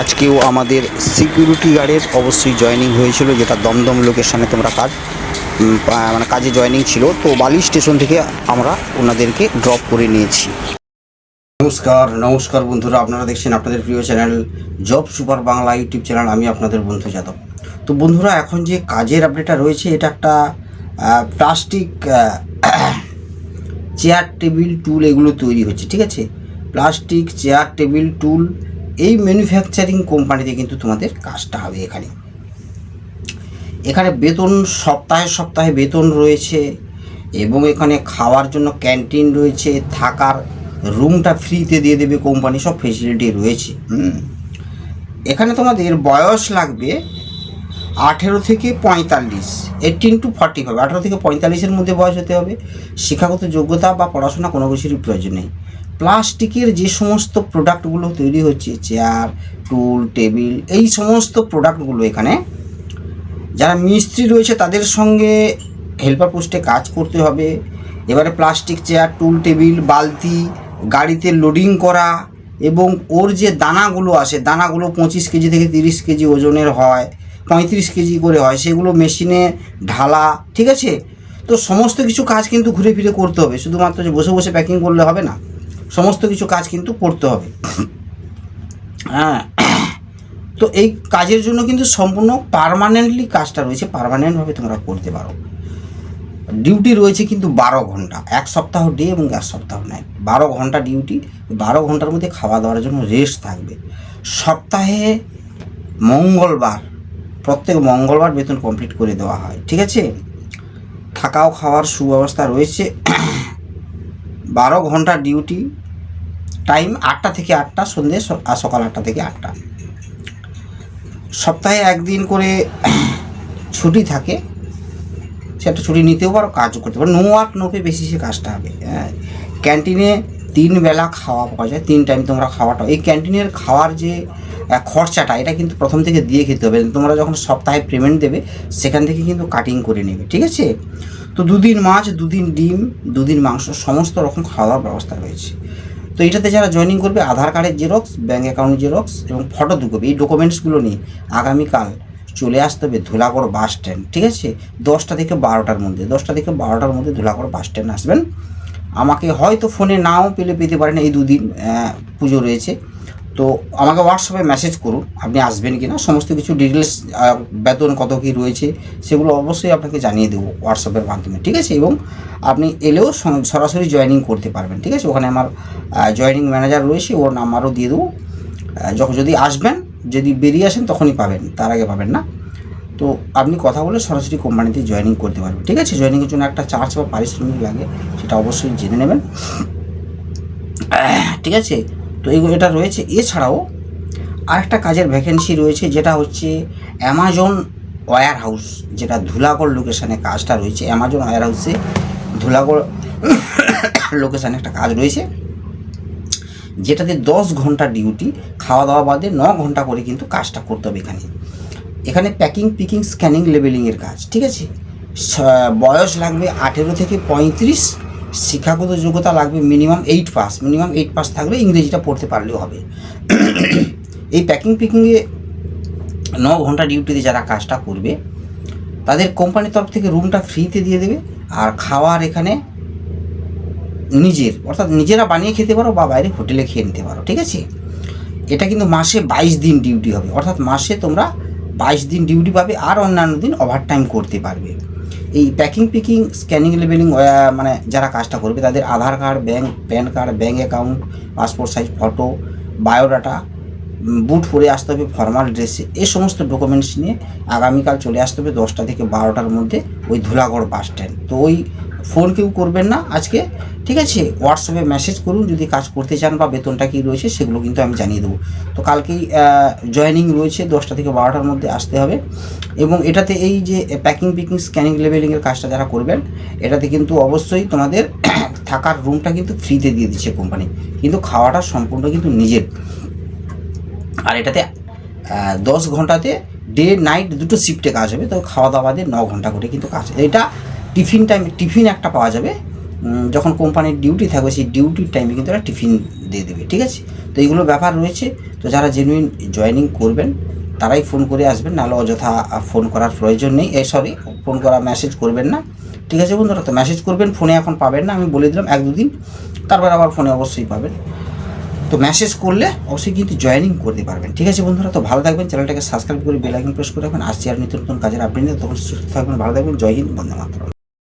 আজকেও আমাদের সিকিউরিটি গার্ডের অবশ্যই জয়েনিং হয়েছিল, যেটা দমদম লোকেশনে তোমরা কাজ মানে কাজে জয়েনিং ছিল। তো বালি স্টেশন থেকে আমরা ওনাদেরকে ড্রপ করে নিয়েছি। নমস্কার নমস্কার বন্ধুরা, আপনারা দেখছেন আপনাদের প্রিয় channel job super Bangla YouTube channel আমি আপনাদের বন্ধু যাদব। তো বন্ধুরা, এখন যে কাজের আপডেটটা রয়েছে, এটা একটা প্লাস্টিক চেয়ার টেবিল টুল এগুলো তৈরি হচ্ছে, ঠিক আছে? প্লাস্টিক চেয়ার টেবিল টুল এই ম্যানুফ্যাকচারিং কোম্পানিতে কিন্তু তোমাদের কাজটা হবে এখানে। এখানে বেতন সপ্তাহে সপ্তাহে বেতন রয়েছে এবং এখানে খাওয়ার জন্য ক্যান্টিন রয়েছে, থাকার রুমটা ফ্রিতে দিয়ে দেবে কোম্পানি সব ফেসিলিটি রয়েছে। এখানে তোমাদের বয়স লাগবে আঠেরো থেকে পঁয়তাল্লিশ এইটিন টু ফর্টি ফাইভ আঠেরো থেকে পঁয়তাল্লিশের মধ্যে বয়স হতে হবে। শিক্ষাগত যোগ্যতা বা পড়াশোনা কোনো কিছুরই প্রয়োজন নেই। প্লাস্টিকের যে সমস্ত প্রোডাক্টগুলো তৈরি হচ্ছে, চেয়ার, টুল, টেবিল, এই সমস্ত প্রোডাক্টগুলো এখানে, যারা মিস্ত্রি রয়েছে তাদের সঙ্গে হেল্পার পোস্টে কাজ করতে হবে। এবারে প্লাস্টিক, চেয়ার, টুল, টেবিল, বালতি, গাড়িতে লোডিং করা এবং ওর যে দানাগুলো আসে, দানাগুলো পঁচিশ কেজি থেকে তিরিশ কেজি ওজনের হয়, পঁয়ত্রিশ কেজি করে হয়, সেগুলো মেশিনে ঢালা, ঠিক আছে? তো সমস্ত কিছু কাজ কিন্তু ঘুরে ফিরে করতে হবে, শুধুমাত্র যে বসে বসে প্যাকিং করলে হবে না। সমস্ত কিছু কাজ কিন্তু করতে হবে। হ্যাঁ। তো এই কাজের জন্য কিন্তু সম্পূর্ণ পার্মানেন্টলি কাজটা রয়েছে পারমানেন্টভাবে তোমরা করতে পারো। ডিউটি রয়েছে কিন্তু বারো ঘণ্টা, এক সপ্তাহ ডে এবং এক সপ্তাহ নাইট বারো ঘণ্টা ডিউটি বারো ঘণ্টার মধ্যে খাওয়া দাওয়ার জন্য রেস্ট থাকবে। সপ্তাহে মঙ্গলবার, প্রত্যেক মঙ্গলবার বেতন কমপ্লিট করে দেওয়া হয়, ঠিক আছে? থাকাও খাওয়ার সুব্যবস্থা রয়েছে। বারো ঘণ্টা ডিউটি টাইম আটটা থেকে আটটা সন্ধ্যে আর সকাল আটটা থেকে আটটা। সপ্তাহে একদিন করে ছুটি থাকে, সে একটা ছুটি নিতেও পারো, কাজও করতে পারো। নো ওয়ার্ক নো পে বেশি সে কাজটা হবে। ক্যান্টিনে তিন বেলা খাওয়া পাওয়া যায়, তিন টাইম তোমরা খাওয়াটা। এই ক্যান্টিনের খাওয়ার যে খরচাটা, এটা কিন্তু প্রথম থেকে দিয়ে খেতে হবে। তোমরা যখন সপ্তাহে পেমেন্ট দেবে, সেখান থেকে কিন্তু কাটিং করে নেবে, ঠিক আছে? তো দুদিন মাছ, দুদিন ডিম, দুদিন মাংস, সমস্ত রকম খাওয়া ব্যবস্থা রয়েছে। তো এটাতে যারা জয়েনিং করবে, আধার কার্ডের জেরক্স ব্যাঙ্ক অ্যাকাউন্ট জেরক্স এবং ফটো দু এই ডকুমেন্টসগুলো নিয়ে আগামীকাল চলে আসতে হবে ধুলাগড় বাস স্ট্যান্ড ঠিক আছে? দশটা থেকে বারোটার মধ্যে, দশটা থেকে বারোটার মধ্যে ধুলাগড় বাস স্ট্যান্ড আসবেন। আমাকে হয়তো ফোনে নাও পেলে পেতে পারেন, এই দুদিন পুজো রয়েছে। তো আমাকে হোয়াটসঅ্যাপে মেসেজ করুন, আপনি আসবেন কি না সমস্ত কিছু ডিটেলস বেতন কত কী রয়েছে, সেগুলো অবশ্যই আপনাকে জানিয়ে দেবো হোয়াটসঅ্যাপের মাধ্যমে, ঠিক আছে? এবং আপনি এলেও সরাসরি জয়েনিং করতে পারবেন, ঠিক আছে? ওখানে আমার জয়েনিং ম্যানেজার রয়েছে, ওর নাম্বারও দিয়ে দেবো। যখন যদি আসবেন, যদি বেরিয়ে আসেন, তখনই পাবেন, তার আগে পাবেন না? তো আপনি কথা বলে সরাসরি কোম্পানিতে জয়েনিং করতে পারবেন। ঠিক আছে? জয়েনিংয়ের জন্য একটা চার্জ বা পারিশ্রমিক লাগে, সেটা অবশ্যই জেনে নেবেন। ঠিক আছে? তো এই এটা রয়েছে। এছাড়াও আরেকটা কাজের ভ্যাকেন্সি রয়েছে, যেটা হচ্ছে অ্যামাজন ওয়্যার হাউস যেটা ধুলাগড় লোকেশানে কাজটা রয়েছে। অ্যামাজন ওয়্যার হাউসে ধুলাগড় লোকেশানে একটা কাজ রয়েছে, যেটাতে দশ ঘণ্টা ডিউটি খাওয়া দাওয়া বাদে ন ঘণ্টা করে কিন্তু কাজটা করতে হবে এখানে। এখানে প্যাকিং পিকিং স্ক্যানিং লেবেলিংয়ের কাজ, ঠিক আছে? বয়স লাগবে আঠেরো থেকে পঁয়ত্রিশ, শিক্ষাগত যোগ্যতা লাগবে minimum eight pass minimum eight pass থাকলে ইংরেজিটা পড়তে পারলেও হবে। এই প্যাকিং পিকিংয়ে ন ঘণ্টা ডিউটিতে যারা কাজটা করবে, তাদের কোম্পানির তরফ থেকে রুমটা ফ্রিতে দিয়ে দেবে, আর খাওয়ার এখানে নিজের, অর্থাৎ নিজেরা বানিয়ে খেতে পারো বা বাইরে হোটেলে খেয়ে নিতে পারো, ঠিক আছে? এটা কিন্তু মাসে বাইশ দিন ডিউটি হবে, অর্থাৎ মাসে তোমরা বাইশ দিন ডিউটি পাবে আর অন্যান্য দিন ওভার টাইম করতে পারবে। এই প্যাকিং পিকিং স্ক্যানিং লেবেলিং মানে যারা কাজটা করবে, তাদের Aadhaar card bank PAN card bank account passport size photo biodata boot পরে আসতে হবে ফর্মাল ড্রেসে এই সমস্ত ডকুমেন্টস নিয়ে আগামীকাল চলে আসতে হবে দশটা থেকে বারোটার মধ্যে ওই ধুলাগড় বাস স্ট্যান্ড তো ওই ফোন কেউ করবেন না আজকে। ঠিক আছে? হোয়াটসঅ্যাপে মেসেজ করুন, যদি কাজ করতে চান বা বেতনটা কী রয়েছে সেগুলো কিন্তু আমি জানিয়ে দেবো। তো কালকেই জয়েনিং রয়েছে দশটা থেকে বারোটার মধ্যে আসতে হবে। এবং এটাতে এই যে প্যাকিং পিকিং স্ক্যানিং লেভেলিংয়ের কাজটা যারা করবেন, এটাতে কিন্তু অবশ্যই তোমাদের থাকার রুমটা কিন্তু ফ্রিতে দিয়ে দিচ্ছে কোম্পানি কিন্তু খাওয়াটা সম্পূর্ণ কিন্তু নিজের। আর এটাতে দশ ঘন্টাতে ডে নাইট দুটো শিফটে কাজ হবে। তো খাওয়া দাওয়া দিয়ে ন ঘণ্টা করে কিন্তু কাজ। এটা টিফিন টাইম টিফিন একটা পাওয়া যাবে। যখন কোম্পানির ডিউটি থাকবে, সেই ডিউটির টাইমে কিন্তু এরা টিফিন দিয়ে দেবে, ঠিক আছে? তো এইগুলো ব্যাপার রয়েছে। তো যারা জেনুইন জয়েনিং করবেন, তারাই ফোন করে আসবেন, নাহলে অযথা ফোন করার প্রয়োজন নেই। এই সরি ফোন করা মেসেজ করবেন না। ঠিক আছে বন্ধুরা, তো মেসেজ করবেন ফোনে এখন পাবেন না, আমি বলে দিলাম এক দুদিন। তারপর আবার ফোনে অবশ্যই পাবেন। তো মেসেজ করলে অবশ্যই কিন্তু জয়েনিং করতে পারবেন। ঠিক আছে বন্ধুরা, তো ভালো থাকবেন, চ্যানেলটাকে সাবস্ক্রাইব করে বেল আইকন প্রেস করে রাখবেন। আসছি আর নিত্য নতুন কাজের আপডেট তখন সুস্থ থাকবেন, ভালো থাকবেন, জয় হিন্দ, বন্দে মাতরম।